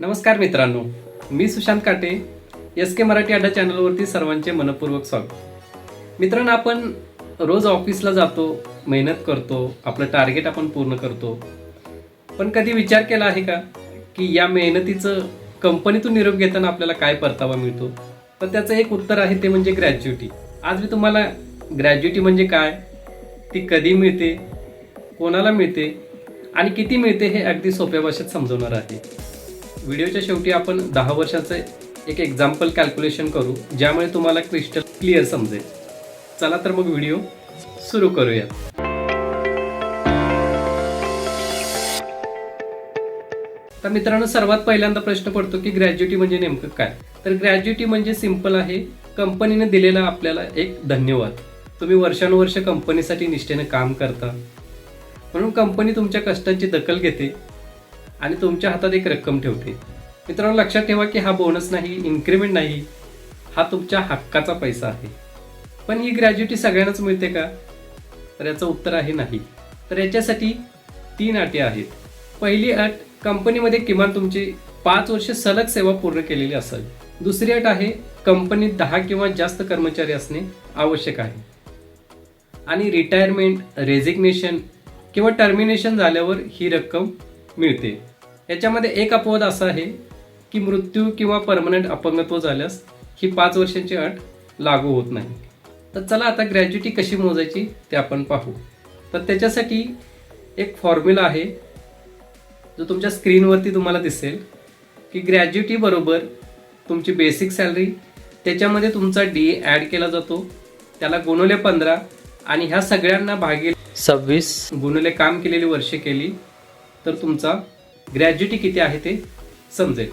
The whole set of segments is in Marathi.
नमस्कार मित्रांनो मी सुशांत काटे एस के मराठी अड्डा चॅनलवरती सर्वांचे मनपूर्वक स्वागत. मित्रांनो आपण रोज ऑफिसला जातो मेहनत करतो आपलं टार्गेट आपण पूर्ण करतो. पण कधी विचार केला आहे का की या मेहनतीचं कंपनीतून निरोप घेताना आपल्याला काय परतावा मिळतो? तर त्याचं एक उत्तर आहे ते म्हणजे ग्रॅज्युटी आज मी तुम्हाला ग्रॅज्युटी म्हणजे काय ती कधी मिळते कोणाला मिळते आणि किती मिळते हे अगदी सोप्या भाषेत समजवणार आहे. व्हिडिओच्या शेवटी आपण दहा वर्षाचं एक एक्झाम्पल कॅल्क्युलेशन करू ज्यामुळे तुम्हाला क्रिस्टल क्लिअर समजेल. चला तर मग व्हिडिओ सुरू करूया तर मित्रांनो सर्वात पहिल्यांदा प्रश्न पडतो की ग्रॅज्युटी म्हणजे नेमकं काय? तर ग्रॅज्युटी म्हणजे सिंपल आहे कंपनीने दिलेला आपल्याला एक धन्यवाद. तुम्ही वर्षानुवर्ष कंपनीसाठी निष्ठेने काम करता. म्हणून कंपनी तुमच्या कष्टांची दखल घेते. आणि तुमच्या हातात एक रक्कम ठेवते. मित्रांनो लक्षात ठेवा की हा बोनस नाही इन्क्रिमेंट नाही. हा तुमच्या हक्काचा पैसा आहे. पण ही ग्रॅज्युटी सगळ्यांनाच मिळते का? तर याचं उत्तर आहे नाही. तर याच्यासाठी तीन अटी आहेत. पहिली अट कंपनीमध्ये किमान तुमची पाच वर्ष सलग सेवा पूर्ण केलेली असावी. दुसरी अट आहे कंपनीत दहा किंवा जास्त कर्मचारी असणे आवश्यक आहे. आणि रिटायरमेंट रेझिग्नेशन किंवा टर्मिनेशन झाल्यावर ही रक्कम मिळते. याच्यामध्ये एक अपवाद असा आहे की मृत्यू किंवा परमनंट अपंगत्व झाल्यास ही पाच वर्षांची अट लागू होत नाही. तर चला आता ग्रॅज्युटी कशी मोजायची ते आपण पाहू. तर त्याच्यासाठी एक फॉर्म्युला आहे जो तुमच्या स्क्रीनवरती तुम्हाला दिसेल की ग्रॅज्युटी बरोबर तुमची बेसिक सॅलरी त्याच्यामध्ये तुमचा डी ए ॲड केला जातो त्याला गुणवले पंधरा आणि ह्या सगळ्यांना भागील सव्वीस. गुणवले काम केलेली वर्षे केली तर तुमचा ग्रॅज्युटी किती आहे ते समजेल.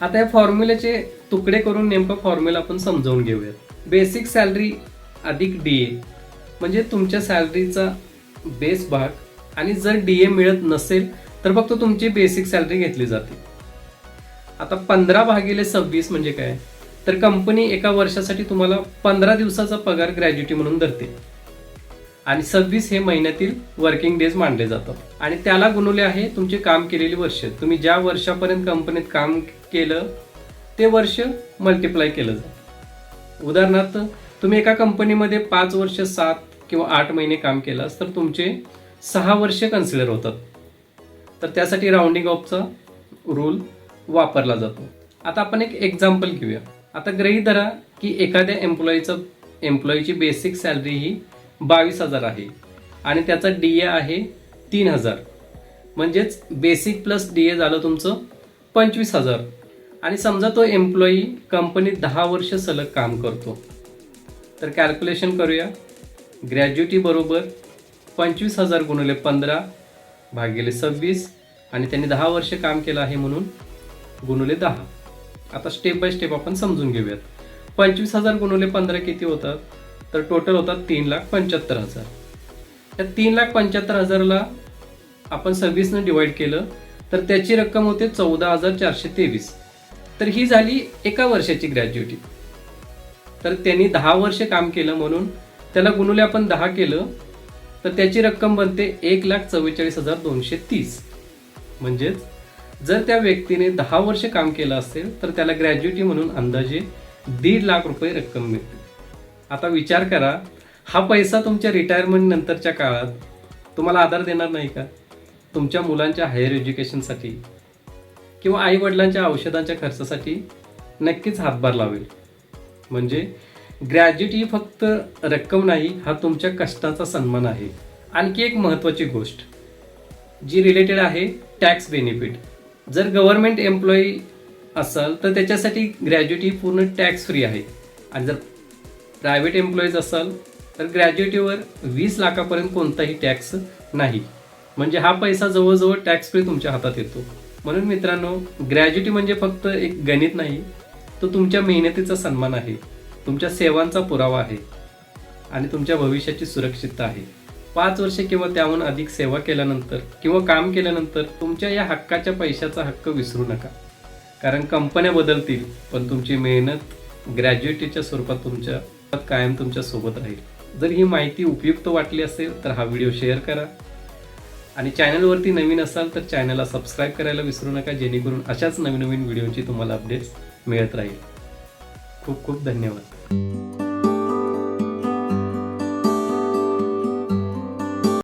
आता या फॉर्म्युल्याचे तुकडे करून नेमकं फॉर्म्युला आपण समजावून घेऊयात. बेसिक सॅलरी अधिक डी ए म्हणजे तुमच्या सॅलरीचा बेस भाग आणि जर डी ए मिळत नसेल तर फक्त तुमची बेसिक सॅलरी घेतली जाते. आता पंधरा भागिले सव्वीस म्हणजे काय? तर कंपनी एका वर्षासाठी तुम्हाला पंधरा दिवसाचा पगार ग्रॅज्युटी म्हणून धरते. आणि सव्वीस हे महिन्यातील वर्किंग डेज मानले जातात. आणि त्याला गुणवले आहे तुमचे काम केलेली वर्ष. तुम्ही ज्या वर्षापर्यंत कंपनीत काम केलं ते वर्ष मल्टिप्लाय केलं जातं. उदाहरणार्थ तुम्ही एका कंपनीमध्ये पाच वर्ष सात किंवा आठ महिने काम केलास तर तुमचे सहा वर्ष कन्सिडर होतात. तर त्यासाठी राऊंडिंग ऑफचा रूल वापरला जातो. आता आपण एक एक्झाम्पल घेऊया. आता ग्रही धरा की एखाद्या एम्प्लॉईचं एम्प्लॉईची बेसिक सॅलरी ही बावीस हजार आहे. आणि त्याचा डी ए आहे तीन हजार. म्हणजेच बेसिक प्लस डी ए झालं तुमचं पंचवीस हजार. आणि समजा तो एम्प्लॉई कंपनीत दहा वर्ष सलग काम करतो. तर कॅल्क्युलेशन करूया. ग्रॅज्युटी बरोबर पंचवीस हजार गुणवले पंधरा भागिले सव्वीस आणि त्यांनी दहा वर्ष काम केलं आहे म्हणून गुणवले दहा. आता स्टेप बाय स्टेप आपण समजून घेऊयात. पंचवीस हजार गुणवले पंधरा किती होतात? तर टोटल होतात तीन लाख पंच्याहत्तर हजार. त्या तीन लाख पंच्याहत्तर हजारला आपण सव्वीसनं डिवाइड केलं तर त्याची रक्कम होते चौदा हजार चारशे तेवीस. तर ही झाली एका वर्षाची ग्रॅज्युटी तर त्यांनी दहा वर्ष काम केलं म्हणून त्याला गुणवले आपण दहा केलं तर त्याची रक्कम बनते एक लाख चव्वेचाळीस हजार दोनशे तीस. म्हणजेच जर त्या व्यक्तीने दहा वर्ष काम केलं असेल तर त्याला ग्रॅज्युटी म्हणून अंदाजे दीड लाख रुपये रक्कम मिळते. आता विचार करा हा पैसा तुमच्या रिटायरमेंट नंतरच्या काळात तुम्हाला आधार देणार नाही का? तुमच्या मुलांच्या हायर एज्युकेशनसाठी किंवा आई वडिलांच्या औषधांच्या खर्चासाठी नक्कीच हातभार लावेल. म्हणजे ग्रॅज्युटी ही फक्त रक्कम नाही हा तुमच्या कष्टाचा सन्मान आहे. आणखी एक महत्त्वाची गोष्ट जी रिलेटेड आहे टॅक्स बेनिफिट जर गव्हर्नमेंट एम्प्लॉई असाल तर त्याच्यासाठी ग्रॅज्युटी पूर्ण टॅक्स फ्री आहे. आणि जर प्रायव्हेट एम्प्लॉईज असाल तर ग्रॅज्युएटीवर वीस लाखापर्यंत कोणताही टॅक्स नाही. म्हणजे हा पैसा जवळजवळ टॅक्स फ्री तुमच्या हातात येतो. म्हणून मित्रांनो ग्रॅज्युएटी म्हणजे फक्त एक गणित नाही तो तुमच्या मेहनतीचा सन्मान आहे. तुमच्या सेवांचा पुरावा आहे. आणि तुमच्या भविष्याची सुरक्षितता आहे. पाच वर्षे किंवा त्याहून अधिक सेवा केल्यानंतर किंवा काम केल्यानंतर तुमच्या या हक्काच्या पैशाचा हक्क विसरू नका. कारण कंपन्या बदलतील पण तुमची मेहनत ग्रॅज्युएटीच्या स्वरूपात तुमच्या कायम तुमच्यासोबत राहील. जर ही माहिती उपयुक्त वाटली असेल तर हा व्हिडिओ शेअर करा. आणि चॅनलवरती नवीन असाल तर चॅनलला सबस्क्राईब करायला विसरू नका जेणेकरून अशाच नवीन नवीन व्हिडिओची तुम्हाला अपडेट्स मिळत राहील. खूप खूप धन्यवाद.